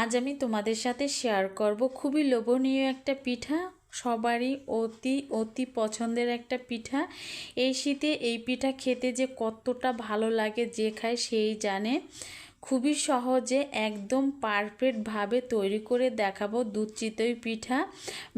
আজ আমি তোমাদের সাথে শেয়ার করব। খুবই লোভনীয় একটা পিঠা, সবারই অতি অতি পছন্দের একটা পিঠা। এই শীতে এই পিঠা খেতে যে কতটা ভালো লাগে, যে খায় সেই জানে। খুবই সহজে একদম পারফেক্টভাবে তৈরি করে দেখাবো দুধ চিতই পিঠা।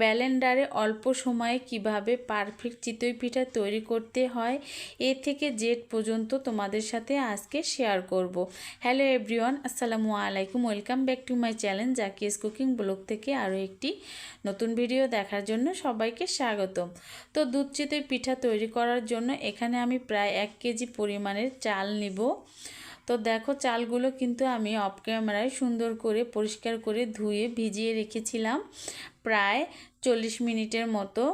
ব্যালেন্ডারে অল্প সময়ে কীভাবে পারফেক্ট চিতই পিঠা তৈরি করতে হয়, এ থেকে জেড পর্যন্ত তোমাদের সাথে আজকে শেয়ার করব। হ্যালো এভরিওয়ান, আসসালামু আলাইকুম। Welcome back to my channel Zaki's cooking vlog থেকে আরও একটি নতুন ভিডিও দেখার জন্য সবাইকে স্বাগতম। তো দুধ চিতই পিঠা তৈরি করার জন্য এখানে আমি প্রায় এক কেজি পরিমাণের চাল নিব। তো দেখো চালগুলো কিন্তু আমি অফ ক্যামেরায় সুন্দর করে, পরিষ্কার করে ধুয়ে ভিজিয়ে রেখেছিলাম প্রায় চল্লিশ মিনিটের মতো।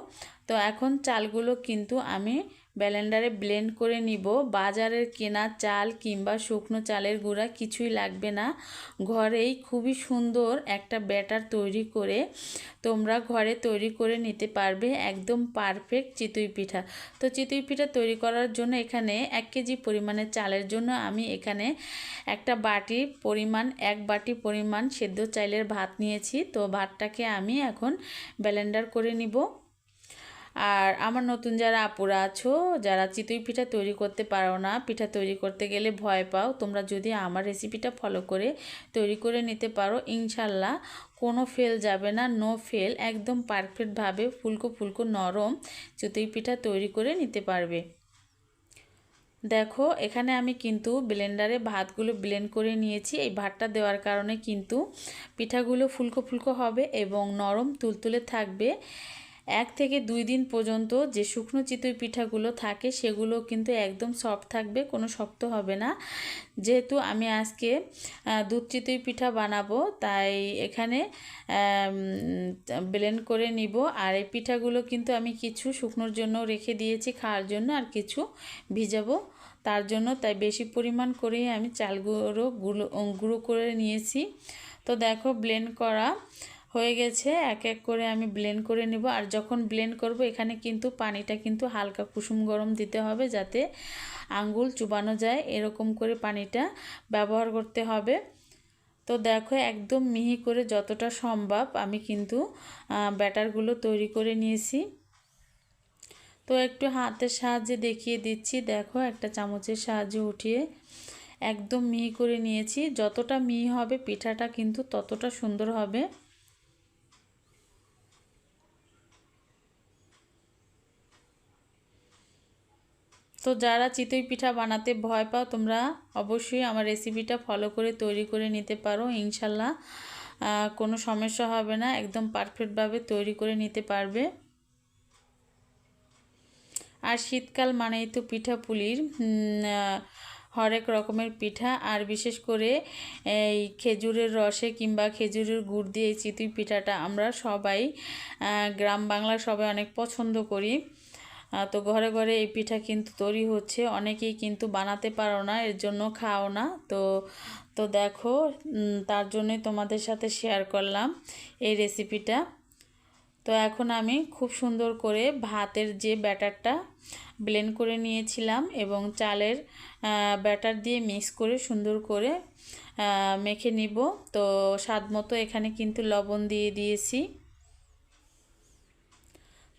তো এখন চালগুলো কিন্তু আমি ব্লেন্ডারে ব্লেন্ড করে নিব। বাজারের কেনা চাল কিংবা শুকনো চালের গুঁড়া কিছুই লাগবে না। ঘরেই খুবই সুন্দর একটা ব্যাটার তৈরি করে তোমরা ঘরে তৈরি করে নিতে পারবে। একদম পারফেক্ট চিতই পিঠা। তো চিতই পিঠা তৈরি করার জন্য এখানে এক কেজি পরিমাণের চালের জন্য আমি এখানে একটা বাটি পরিমাণ, এক বাটি পরিমাণ সেদ্ধ চাইলের ভাত নিয়েছি। তো ভাতটাকে আমি এখন ব্লেন্ডার করে নিব। আর আমার নতুন যারা আপুরা আছো, যারা চিতই পিঠা তৈরি করতে পারো না, পিঠা তৈরি করতে গেলে ভয় পাও, তোমরা যদি আমার রেসিপিটা ফলো করে তৈরি করে নিতে পারো ইনশাল্লাহ কোনো ফেল যাবে না নো ফেল একদম পারফেক্টভাবে ফুলকো ফুলকো নরম চিতই পিঠা তৈরি করে নিতে পারবে। দেখো, এখানে আমি কিন্তু ব্লেন্ডারে ভাতগুলো ব্লেন্ড করে নিয়েছি, এই ভাতটা দেওয়ার কারণে কিন্তু পিঠাগুলো ফুলকো ফুলকো হবে এবং নরম তুলতুলে থাকবে। এক থেকে দুই দিন পর্যন্ত যে শুকনো চিতই পিঠাগুলো থাকে সেগুলো কিন্তু একদম সফট থাকবে, কোনো শক্ত হবে না। যেহেতু আমি আজকে দুধ চিতই পিঠা বানাবো, তাই এখানে ব্লেন্ড করে নিব। আর এই পিঠাগুলো কিন্তু আমি কিছু শুকনোর জন্য রেখে দিয়েছি খাওয়ার জন্য, আর কিছু ভিজাবো তার জন্য। তাই বেশি পরিমাণ করেই আমি চালগুলো গুঁড়ো গুঁড়ো করে নিয়েছি। তো দেখো ব্লেন্ড করা হয়ে গেছে, এক এক করে আমি ব্লেন্ড করে নিব। আর যখন ব্লেন্ড করব, এখানে কিন্তু পানিটা কিন্তু হালকা কুসুম গরম দিতে হবে যাতে আঙ্গুল চুবানো যায়। এরকম করে পানিটা ব্যবহার করতে হবে। তো দেখো, একদম মিহি করে যতটা সম্ভব আমি কিন্তু ব্যাটারগুলো তৈরি করে নিয়েছি। তো একটু হাতের সাহায্যে দেখিয়ে দিচ্ছি। দেখো, একটা চামচের সাহায্যে উঠিয়ে একদম মিহি করে নিয়েছি। যতটা মিহি হবে, পিঠাটা কিন্তু ততটা সুন্দর হবে। তো যারা চিতই পিঠা বানাতে ভয় পাও, তোমরা অবশ্যই আমার রেসিপিটা ফলো করে তৈরি করে নিতে পারো, ইনশাল্লাহ। কোনো সমস্যা হবে না, একদম পারফেক্টভাবে তৈরি করে নিতে পারবে। আর শীতকাল মানেই তো পিঠা পুলির হরেক রকমের পিঠা। আর বিশেষ করে এই খেজুরের রসে কিংবা খেজুরের গুড় দিয়ে এই চিতই পিঠাটা আমরা সবাই গ্রাম বাংলার সবাই অনেক পছন্দ করি। তো ঘরে ঘরে এই পিঠা কিন্তু তৈরি হচ্ছে। অনেকেই কিন্তু বানাতে পারো না, এর জন্য খাও না। তো তো দেখো তার জন্যই তোমাদের সাথে শেয়ার করলাম এই রেসিপিটা তো এখন আমি খুব সুন্দর করে ভাতের যে ব্যাটারটা ব্লেন্ড করে নিয়েছিলাম এবং চালের ব্যাটার দিয়ে মিক্স করে সুন্দর করে মেখে নিব। তো স্বাদ মতো এখানে কিন্তু লবণ দিয়ে দিয়েছি।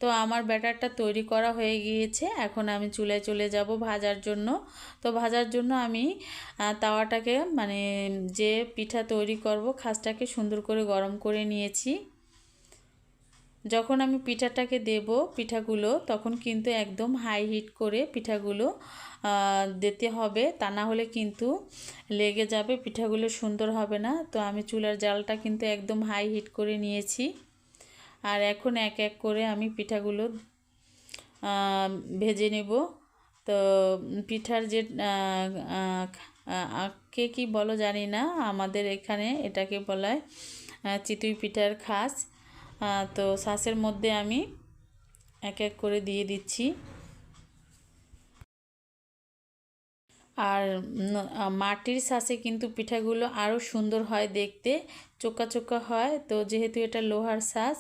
তো আমার ব্যাটারটা তৈরি করা হয়ে গিয়েছে। এখন আমি চুলায় চলে যাব ভাজার জন্য। তো ভাজার জন্য আমি তাওয়াটাকে মানে যে পিঠা তৈরি করব খাসটাকে সুন্দর করে গরম করে নিয়েছি। যখন আমি পিঠাটাকে দেব, পিঠাগুলো, তখন কিন্তু একদম হাই হিট করে পিঠাগুলো দিতে হবে। তা না হলে কিন্তু লেগে যাবে, পিঠাগুলো সুন্দর হবে না। তো আমি চুলার জালটা কিন্তু একদম হাই হিট করে নিয়েছি। আর এখন এক এক করে আমি পিঠাগুলো ভেজে নেব। তো পিঠার যে কে কি বলো জানি না, আমাদের এখানে এটাকে বলায় চিতুই পিঠার খাস। তো শাঁসের মধ্যে আমি এক এক করে দিয়ে দিচ্ছি। আর মাটির শাঁসে কিন্তু পিঠাগুলো আরও সুন্দর হয় দেখতে, চোকা চোকা হয়। তো যেহেতু এটা লোহার শাঁস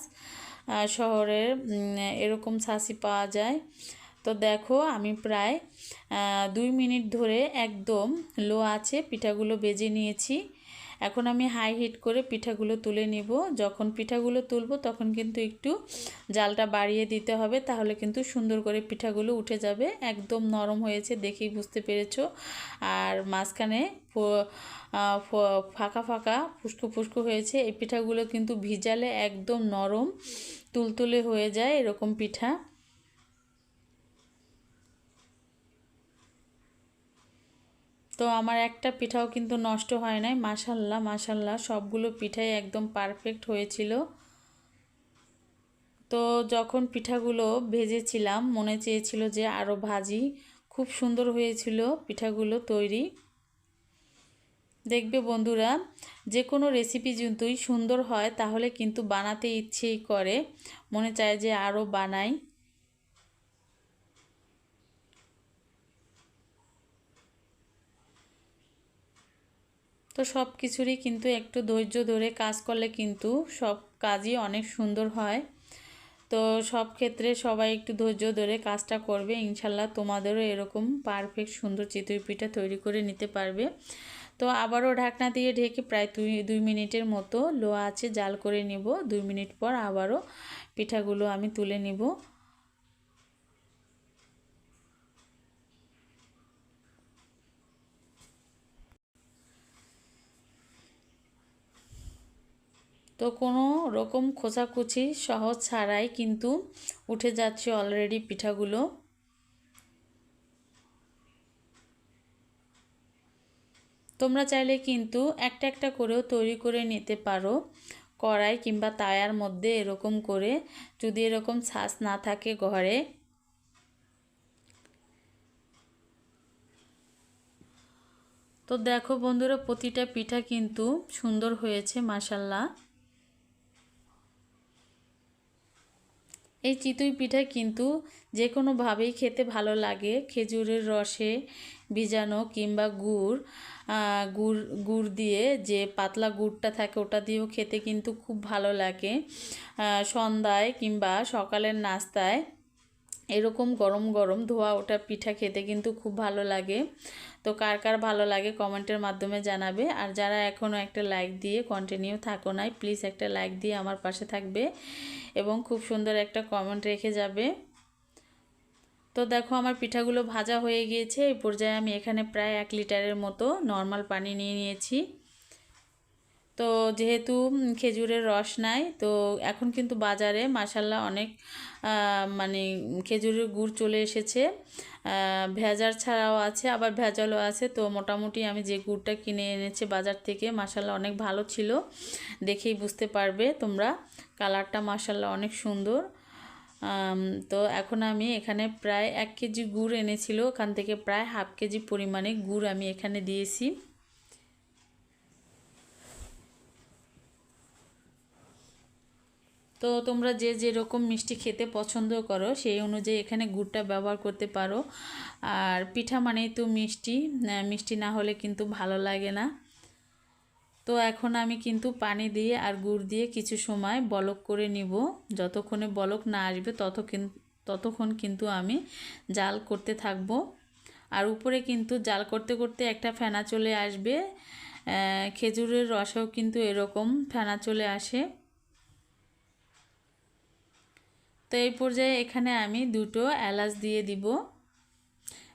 শহরের এরকম শাঁসই পাওয়া যায়। তো দেখো আমি প্রায় দুই মিনিট ধরে একদম লো আছে পিঠাগুলো বেজে নিয়েছি। এখন আমি হাই হিট করে পিঠাগুলো তুলে নিব। যখন পিঠাগুলো তুলব তখন কিন্তু একটু জালটা বাড়িয়ে দিতে হবে, তাহলে কিন্তু সুন্দর করে পিঠাগুলো উঠে যাবে। একদম নরম হয়েছে দেখেই বুঝতে পেরেছ। আর মাঝখানে ফাঁকা ফাঁকা ফুসকো ফুসকো হয়েছে। এই পিঠাগুলো কিন্তু ভিজালে একদম নরম, তুলতুলে হয়ে যায় এরকম পিঠা। তো আমার একটা পিঠাও কিন্তু নষ্ট হয় নাই মাসাল্লাহ মাসাল্লাহ সবগুলো পিঠাই একদম পারফেক্ট হয়েছিল। তো যখন পিঠাগুলো ভেজেছিলাম, মনে চেয়েছিল যে আরও ভাজি, খুব সুন্দর হয়েছিল পিঠাগুলো তৈরি। দেখবে বন্ধুরা, যে কোনো রেসিপি যদি সুন্দর হয়, তাহলে কিন্তু বানাতে ইচ্ছেই করে। মনে চায় যে আরও বানাই। তো সব কিছুরই কিন্তু একটু ধৈর্য ধরে কাজ করলে কিন্তু সব কাজই অনেক সুন্দর হয়। তো সব ক্ষেত্রে সবাই একটু ধৈর্য ধরে কাজটা করবে, ইনশাল্লাহ তোমাদেরও এরকম পারফেক্ট সুন্দর চিতই পিঠা তৈরি করে নিতে পারবে। তো আবারও ঢাকনা দিয়ে ঢেকে প্রায় দুই দুই মিনিটের মতো লো আছে জাল করে নিব। দুই মিনিট পর আবারও পিঠাগুলো আমি তুলে নিব। তো কোনো রকম খোঁচাকুচি সহজ ছাড়াই কিন্তু উঠে যাচ্ছে অলরেডি পিঠাগুলো। তোমরা চাইলে কিন্তু একটা একটা করেও তৈরি করে নিতে পারো, কড়াই কিংবা তায়ার মধ্যে এরকম করে যদি এরকম ছাঁচ না থাকে ঘরে। তো দেখো বন্ধুরা, প্রতিটা পিঠা কিন্তু সুন্দর হয়েছে মাসাল্লাহ এই চিতই পিঠা কিন্তু যে কোনোভাবেই খেতে ভালো লাগে। খেজুরের রসে ভিজানো কিংবা গুড় গুড় গুড় দিয়ে যে পাতলা গুড়টা থাকে ওটা দিয়েও খেতে কিন্তু খুব ভালো লাগে। সন্ধ্যায় কিংবা সকালের নাস্তায় এরকম গরম গরম ধোয়া ওটা পিঠা খেতে কিন্তু খুব ভালো লাগে। তো কার কার ভালো লাগে কমেন্টের মাধ্যমে জানাবে। আর যারা এখনও একটা লাইক দিয়ে কন্টিনিউ থাকো নাই প্লিজ একটা লাইক দিয়ে আমার পাশে থাকবে এবং খুব সুন্দর একটা কমেন্ট রেখে যাবে। তো দেখো আমার পিঠাগুলো ভাজা হয়ে গিয়েছে এই পর্যায়ে আমি এখানে প্রায় এক লিটারের মতো নর্মাল পানি নিয়ে নিয়েছি। তো যেহেতু খেজুরের রস নাই, তো এখন কিন্তু বাজারে মাসাল্লাহ অনেক মানে খেজুরের গুড় চলে এসেছে। ভেজার ছাড়াও আছে, আবার ভেজালও আছে। তো মোটামুটি আমি যে গুড়টা কিনে এনেছি বাজার থেকে মাসাল্লাহ অনেক ভালো ছিল। দেখেই বুঝতে পারবে তোমরা, কালারটা মাসাল্লাহ অনেক সুন্দর। তো এখন আমি এখানে প্রায় এক কেজি গুড় এনেছিল, ওখান থেকে প্রায় হাফ কেজি পরিমাণে গুড় আমি এখানে দিয়েছি। তো তোমরা যে যেরকম মিষ্টি খেতে পছন্দ করো, সেই অনুযায়ী এখানে গুড়টা ব্যবহার করতে পারো। আর পিঠা মানেই তো মিষ্টি মিষ্টি না হলে কিন্তু ভালো লাগে না। তো এখন আমি কিন্তু পানি দিয়ে আর গুড় দিয়ে কিছু সময় বলক করে নিব। যতক্ষণে বলক না আসবে, তত ততক্ষণ কিন্তু আমি জাল করতে থাকব। আর উপরে কিন্তু জাল করতে করতে একটা ফেনা চলে আসবে। খেজুরের রসেও কিন্তু এরকম ফেনা চলে আসে। তো এই পর্যায়ে এখানে আমি দুটো এলাচ দিয়ে দিব।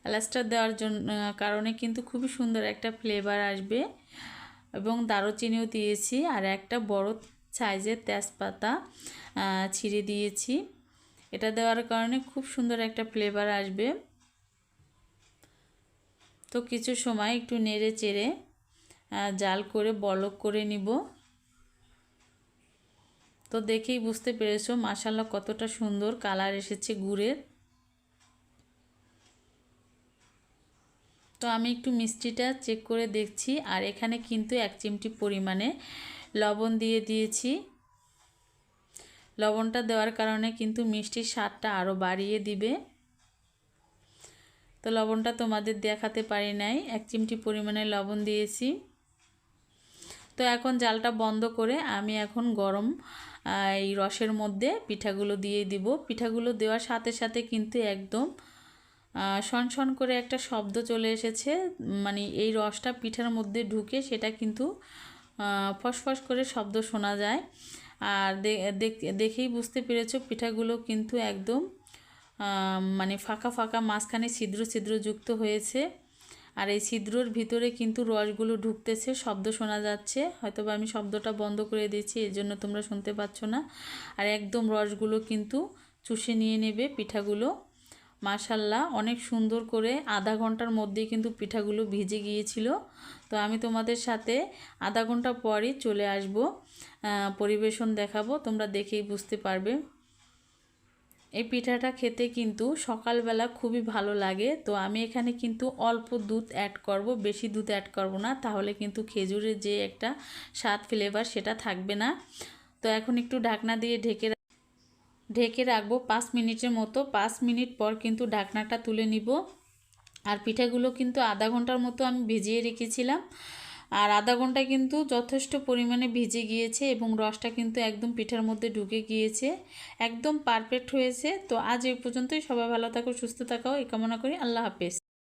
এলাচটা দেওয়ার জন্য কারণে কিন্তু খুবই সুন্দর একটা ফ্লেভার আসবে এবং দারুচিনিও দিয়েছি আর একটা বড় সাইজের তেজপাতা ছিঁড়ে দিয়েছি। এটা দেওয়ার কারণে খুব সুন্দর একটা ফ্লেভার আসবে। তো কিছু সময় একটু নেড়ে চেড়ে জাল করে বলক করে নিব। তো দেখেই বুঝতে পেরেছ মাসাল্লা কতটা সুন্দর কালার এসেছে গুড়ের। তো আমি একটু মিষ্টিটা চেক করে দেখছি, আর এখানে কিন্তু এক চিমটি পরিমাণে লবণ দিয়ে দিয়েছি। লবণটা দেওয়ার কারণে কিন্তু মিষ্টির স্বাদটা আরও বাড়িয়ে দিবে। তো লবণটা তোমাদের দেখাতে পারি নাই, এক চিমটি পরিমাণে লবণ দিয়েছি। তো এখন জালটা বন্ধ করে আমি এখন গরম এই রসের মধ্যে পিঠাগুলো দিয়ে দিব। পিঠাগুলো দেওয়ার সাথে সাথে কিন্তু একদম শন করে একটা শব্দ চলে এসেছে। মানে এই রসটা পিঠার মধ্যে ঢুকে সেটা কিন্তু ফসফস করে শব্দ শোনা যায়। আর দেখেই বুঝতে পেরেছ পিঠাগুলো কিন্তু একদম মানে ফাঁকা ফাঁকা মাঝখানে ছিদ্র ছিদ্র যুক্ত হয়েছে। আর এই ছিদ্রর ভিতরে কিন্তু রসগুলো ঢুকতেছে, শব্দ শোনা যাচ্ছে। হয়তো বা আমি শব্দটা বন্ধ করে দিয়েছি, এর জন্য তোমরা শুনতে পাচ্ছ না। আর একদম রসগুলো কিন্তু চুষে নিয়ে নেবে পিঠাগুলো। মাশাল্লাহ, অনেক সুন্দর করে আধা ঘণ্টার মধ্যেই কিন্তু পিঠাগুলো ভিজে গিয়েছিল। তো আমি তোমাদের সাথে আধা ঘণ্টা পরই চলে আসব পরিবেশন দেখাবো, তোমরা দেখেই বুঝতে পারবে। এই পিঠাটা খেতে কিন্তু সকালবেলা খুবই ভালো লাগে। তো আমি এখানে কিন্তু অল্প দুধ অ্যাড করব, বেশি দুধ অ্যাড করব না। তাহলে কিন্তু খেজুরের যে একটা স্বাদ ফ্লেভার সেটা থাকবে না। তো এখন একটু ঢাকনা দিয়ে ঢেকে ঢেকে রাখব পাঁচ মিনিটের মতো। পাঁচ মিনিট পর কিন্তু ঢাকনাটা তুলে নিব। আর পিঠাগুলো কিন্তু আধা ঘণ্টার মতো আমি ভিজিয়ে রেখেছিলাম। আর আধা ঘণ্টা কিন্তু যথেষ্ট পরিমাণে ভিজে গিয়েছে এবং রসটা কিন্তু একদম পিঠার মধ্যে ঢুকে গিয়েছে। একদম পারফেক্ট হয়েছে। তো আজ এই পর্যন্তই। সবাই ভালো থাকো, সুস্থ থাকাও এই কামনা করি। আল্লাহ হাফেজ।